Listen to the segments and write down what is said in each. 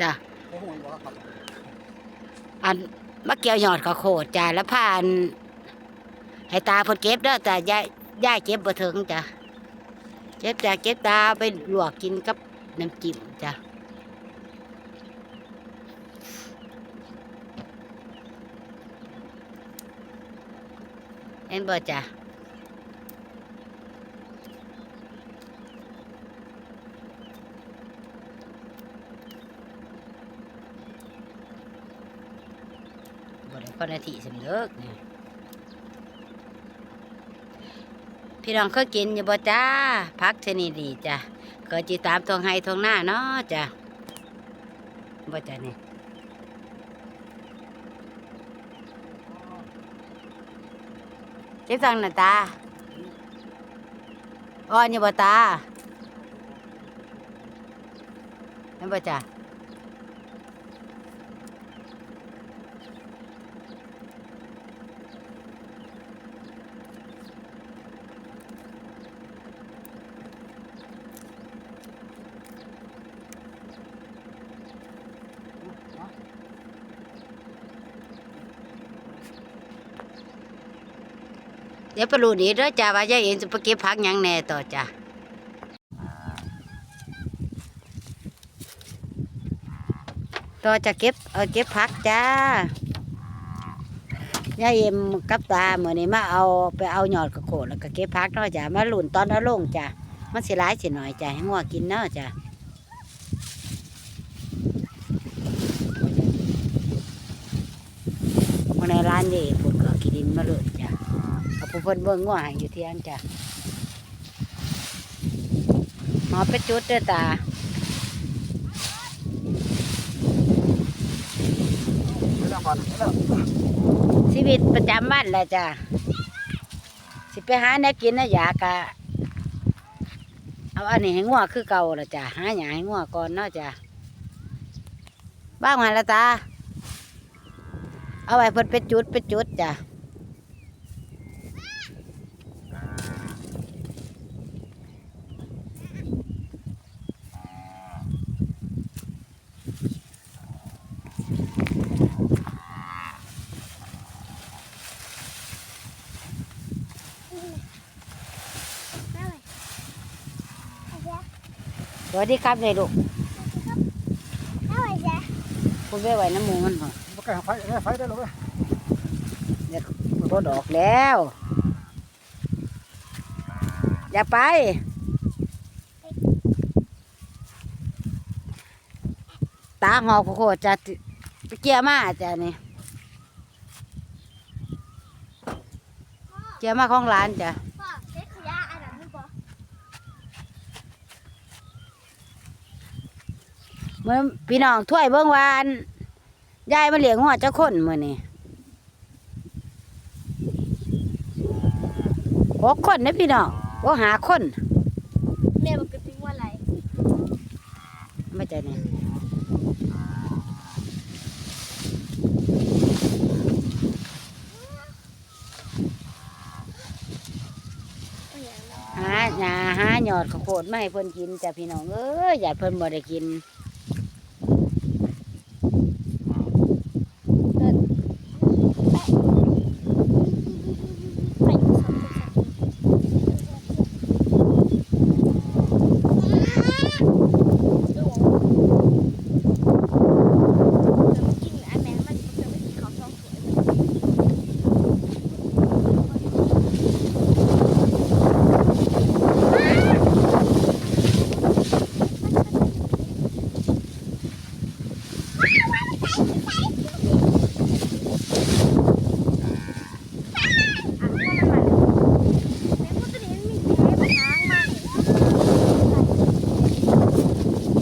จ้ะเขาห่วงว่าครับอันมะเกี่ยวยอดข้าวโคดจ้ะแล้วผ่านให้ตาเพนเก็บเด้อแต่ยายยายเก็บบ่ถึงจ้ะเก็บจ้ะเก็บตาไปลวกกินกับน้ำจิ้มจ้ะเห็นบ่จ้ะ พอนาทีสำเลิกเนี่ยพี่น้องเคยกินอยู่บ่จ้าพักชนิดดีจ้ะเคยจิตามทองไห้ทองหน้าเนาะจ้ะบ่จ้ะนี่เจ๊ฟังหน้าตาอ้อนอยู่บ่ตาเห็นบ่จ้ะ เดี๋ยวไปรู้ดีเด้อจ้าว่ายายเอ็นจะไปเก็บผักหยังแน่ต่อจ้ะต่อจะเก็บเออเก็บผักจ้ายายเอ็มกับตาเหมือนนี้มาเอาไปเอาหยอดกระโขดแล้วก็เก็บผักเนาะจ้ะมาหลุนตอนเอาลงจ้ะมันสิร้ายสิหน่อยจ้ะให้งัวกินเนาะจ้ะมาในร้านเย่ปุ่นก็กินดินมาเลยจ้ะ เอา ผู้เพิ่นเบิ่งง่วอยู่เที่ยงจ้ะหมอไปจุดเด้อตาชีวิตประจำวันแหละจ้ะสิไปหาแนวกินนะอยากะเอาอันนี้ให้งัวคือเก่าละจ้ะหาหยาให้งัวก่อนเนาะจ้ะบ้างมาละตา เอาไว้เพิ่นไปจุดไปจุดจ้ะ สวัสดีครับเลยลูกคุณไปไหวน้ำหมูมันเหรอไม่กล้าไฟได้ไฟได้หรอกเว้ยรถออกแล้ว อย่าไป ตาหอกโคตรจะไปเกี่ยมาจ้ะนี่เกี่ยมาของร้านจ้ะ พ่อเช็ดขยะอันนั้นไม่พอ เมื่อพี่น้องถ้วยเบิ้งวาอันยายมาเลี้ยงหัวเจ้าคนมื่อนี่หกคนนะพี่น้องว่าหาคนแม่บอกกระติ้งว่าอะไรไม่ใจเนี่ยเอาอย่างนั้นหาหาหาหยอดข้าวโพดมาให้เพิ่นกินจ้ะพี่น้องเอ้ยอยากเพิ่นบ่ได้กิน ไปอยู่สองคนสักกินอันแม่มันจะไม่กินของท้องสวย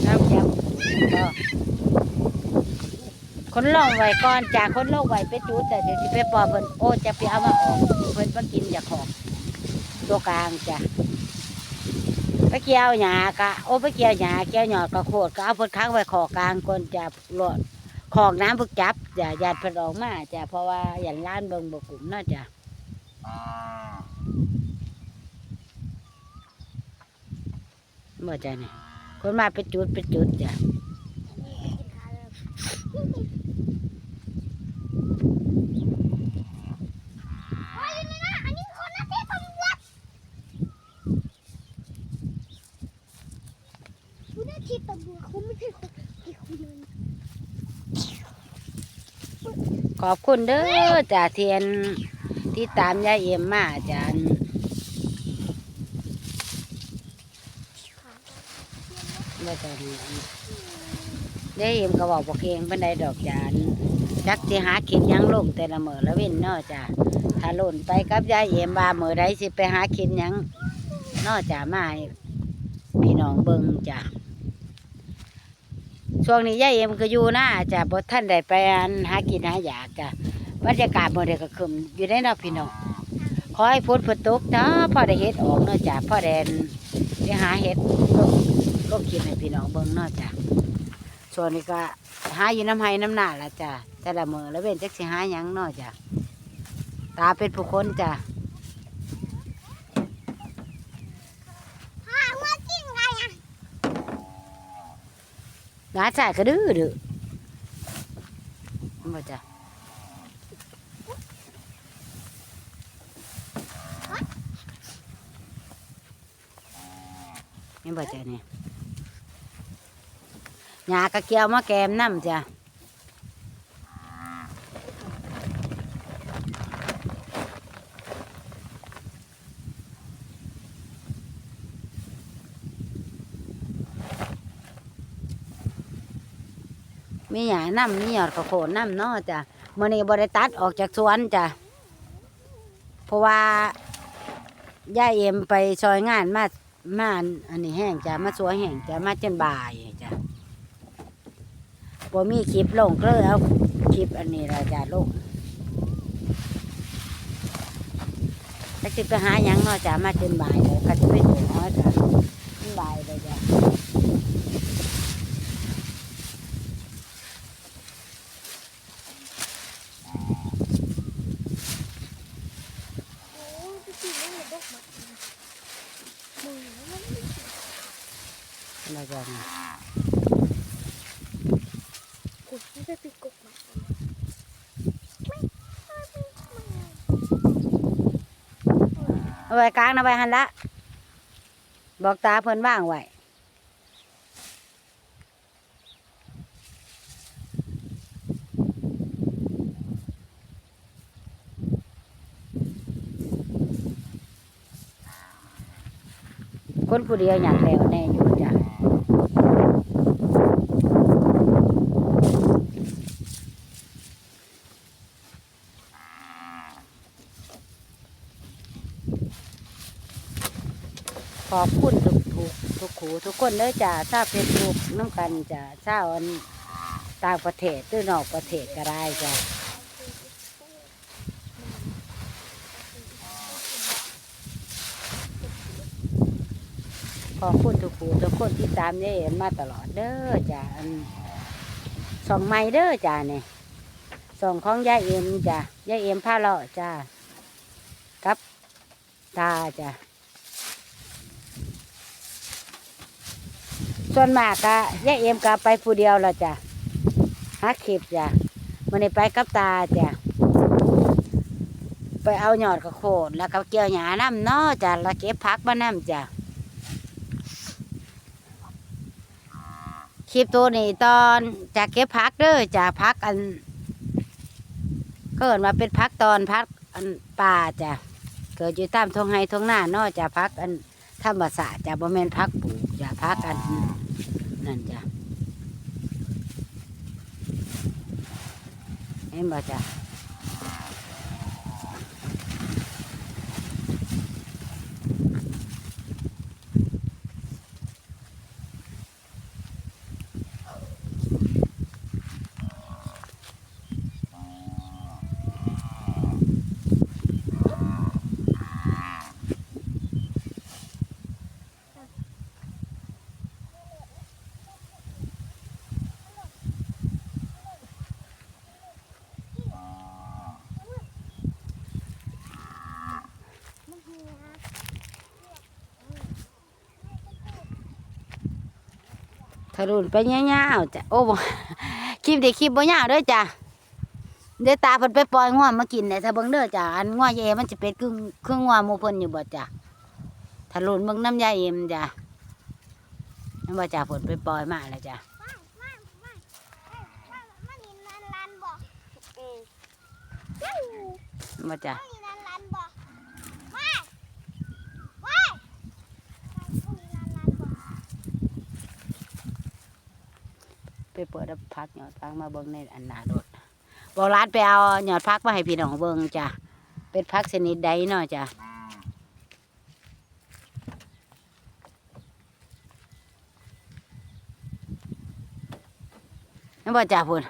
น้ำยำก็ คนล่องไว้ก่อนจากคนล่องไว้ไปจุดแต่เดี๋ยวสิไปปอเพิ่นโอ้จะไปเอามาออกเพิ่นมากินจากของตัวกลางจ้ะไปเกี่ยวหญ้ากะโอ้ไปเกี่ยวหญ้าเกี่ยวหยอดกระโคดก็เอาเพิ่นค้างไว้ขอกลางก่อนจะหลอดของน้ำพึกจับจะญาติเพิ่นออกมาจะเพราะว่าอย่างร้านเบิ่งบกลุ่มเนาะจ้ะบ่จ้ะนี่คนมาไปจุดไปจุดจ้ะ กินข้าวเขาไม่ใช่คนที่คุยเลยขอบคุณเด้อจ่าเทียนที่ตามยายเอ็มมาอาจารย์ว่าจะมีได้เอ็มก็บอกบอกเองเป็นไดดอกจานจักสิหาคิดยังลงแต่ละมื้อละเว้นนาะจ้ะถ้าหล่นไปกับยายเอ็มว่ามื้อใดสิไปหาคิดยังนาะจ้ะมาพี่น้องเบิ่งจ้ะ ช่วงนี้ยายเอ็มก็อยู่นะจ้ะบ่ท่านได้ไปอันหากินหาอยากจ้ะบรรยากาศมื้อใดก็คึมอยู่ได้เนาะพี่น้องขอให้ฝนฝนตกเนาะพ่อได้เฮ็ดออกเนาะจ้ะพ่อได้ไปหาเฮ็ดลงก็กินให้พี่น้องเบิ่งเนาะจ้ะส่วนนี้ก็หาอยู่น้ำไห้น้ำหน้าละจ้ะแต่ละมือแล้วเว้นจักสิหาหยังเนาะจ้ะตาเป็นผู้คนจ้ะ หาว่าจริงไงอะ งานชายก็ดื้อดื้อบ่จ้ะนี่บ่จ้ะเนี่ยหญ้ากะเกี่ยวมาแกมน้ำจ้ะ น้ำมีหยอดกระโขนน้ำเนาะจ้ะเมื่อนี้บริตัดออกจากสวนจ้ะเพราะว่าย่าเอ็มไปซอยงานมามาอันนี้แห้งจ้ะมาสวยแห้งจ้ะมาจนบ่ายจ้ะบ่มีคลิปลงก็เลยเอาคลิปอันนี้ละจ้ะลงถ้าจะไปหาหยังเนาะจ้ะมาจนบ่ายเลยก็จะไปถึงเนาะจ้ะจนบ่ายเลยจ้ะ โอ้พี่จริงไม่เห็นดอกไม้มึงแล้วมันไม่ เราจะนี่ กูไม่ได้ติดกฎหมาย เอาไว้กลางนะไว้หันละบอกตาเพิ่นว่างไว้คนผู้เดียวอยากแล้วแน่อยู่จ้ะ ขอบคุณทุกทุกทุกขูทุกคนเลยจ้ะทราบเฟซบุ๊กน้ำกันจ้ะทราอันต่างประเทศหรือนอกประเทศก็ได้จ้ะขอบคุณทุกผู้ทุกคนที่ตามยายเอ็มมาตลอดเด้อจ้ะอันส่องไม้เด้อจ้ะเนี่ยส่องของยายเอ็มจ้ะยายเอ็มผ้าเลาะจ้ะกับตาจ้ะ ส่วนมากก็ยายเอ็มก็ไปผู้เดียวและจ้ะฮักคลิปจ้ะมันนี้ไปกับตาจ้ะไปเอาหยอดกระโขดแล้วก็เกี่ยวหยาน้ำเนาะจ้ะแล้วเก็บพักมาน้ำจ้ะคลิปตัวนี้ตอนจากเก็บพักเด้อจากพักอันเกิดมาเป็นพักตอนพักอันป่าจ้ะเกิดอยู่ตามทงไฮทงหน้าเนอจากพักอันธรรมศาสตร์จากบ่แม่นพักปลูก จากพักอันนั่นจ้ะเห็นบ่จ้ะ ทะลุนไปเงี้ยวๆจ้ะโอ้บคลิปเด็กคลิปบ่ยาวเด้อจ้ะเดี๋ยวตาเพิ่นไปปล่อยง่วมากินเนี่ถ้าเบิ่งเด้อจ้ะอันง่วเยมันจะเป็นครึ่งครึ่งง่วหมู่เพิ่นอยู่บ่จ้ะทะลุนเบิ่งน้ำยาเอ็มจ้ะนั่นว่าจ่าฝนไปปล่อยมาแล้วจ้ะมันนี่นันลันบ่อืมนั่นว่าจ่า มันนี่นันลันบ่ว้ายว้ายมันนี่นันลันบ่ ไป เปิดแล้วพักหยอดพักมาเบิ่งในอันนาโดดบอกร้านไปเอาหยอดพักมาให้พี่น้องเบิ่งจ้ะเป็นพักชนิดใดเนาะจ้ะนั่นว่จ่าฝน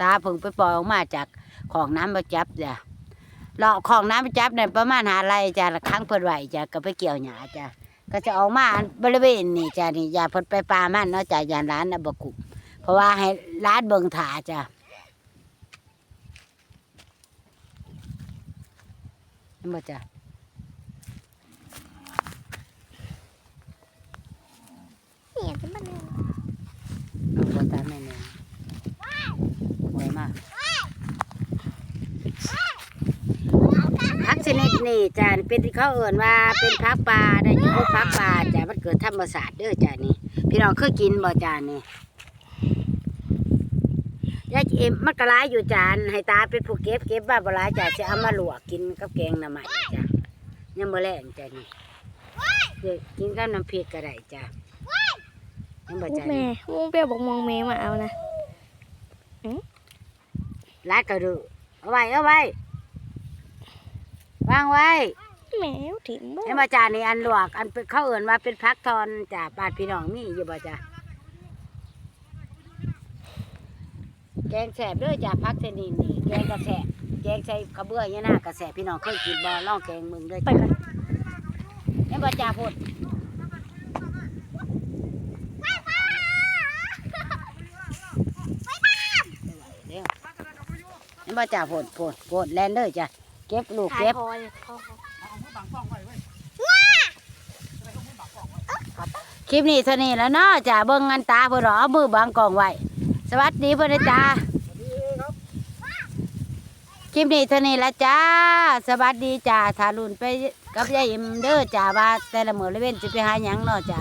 ตาพิ่งไปปล่อยออกมาจากของน้ำมาจับจ้ะเลาของน้ำมาจับเนี่ยประมาณหาไรจ้ะละครั้งเพิ่นไหวจ้ะก็ไปเกี่ยวหญ้าจ้ะก็จะออกมาบริเวณนี่จ้ะนี่อย่าเพิ่นไปปลามันเนาะจ้ะอย่าร้านน่ะบกุม เพราะว่าให้ร้านเบิงถาจ้ะนั่บ่จ้ะนี่จะมันนี่เอาบ่ตามแม่นี่ไวมากพักชนิดนี่จ้ะเป็นที่เขาเอ่นว่าเป็นพักปลาได้ยู่พวกพักปลาจ้ะมันเกิดธรรมศาสตร์เด้อจ้ะนี่พี่น้องเคยกินบ่จ้ะนี่ ยายเอ็มมันก็ร้ายอยู่จานให้ตาเป็นผู้เก็บเก็บบ้าบ่ร้ายจ้ะจะเอามาลวกกินกับแกงหน่อไม้จ้ะยังบ่แรงจ้ะนี่เดี๋ยวกินกับน้ำพริกก็ได้จ้ะยังบ่จ้ะแม่นี่มึงเปรี้ยวบอกมองแม่มาเอานะร้ายก็ดูเอาไว้เอาไว้วางไว้แมวถิ่นบ่ให้มาจานนี่อันลวกอันเป็นเขาเอิ่นว่าเป็นพักทอนจ้ะบาดพี่น้องมีอยู่บ่จ้ะ แกงแสบเด้วยจ้ะพักเสนินนี่แกงกระแสบแกงใส่กระเบื้อเนี่ยนะกระแสบพี่น้องเคยกินบ่ลองแกงมึงเด้วยไปจ้ะกันให้บ่จ้าพูดเร็วให้บ่จ้าพูดพูดพูดแลนเด้อจ้ะเก็บลูกถ่ายเก็บคอเลยคอเอามือบังกล้องไว้เว้ยคลิปนี้เท่านี้แล้วเนาะจ้าเบิ่งงันตาเพิ่นเหรอเอามือบังกล่องไว้ส วัสดีเพิ่นนจ้าคลิปนี้เท่านี้ละจ้า สวัสดีจ้าทารุนไปกับยายอิมเด้อจ้าว่าแต่ละมือละเว้นสิไปหาหยังเนาะจ้า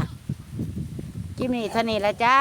คลิปนี้เท่านี้ละจ้า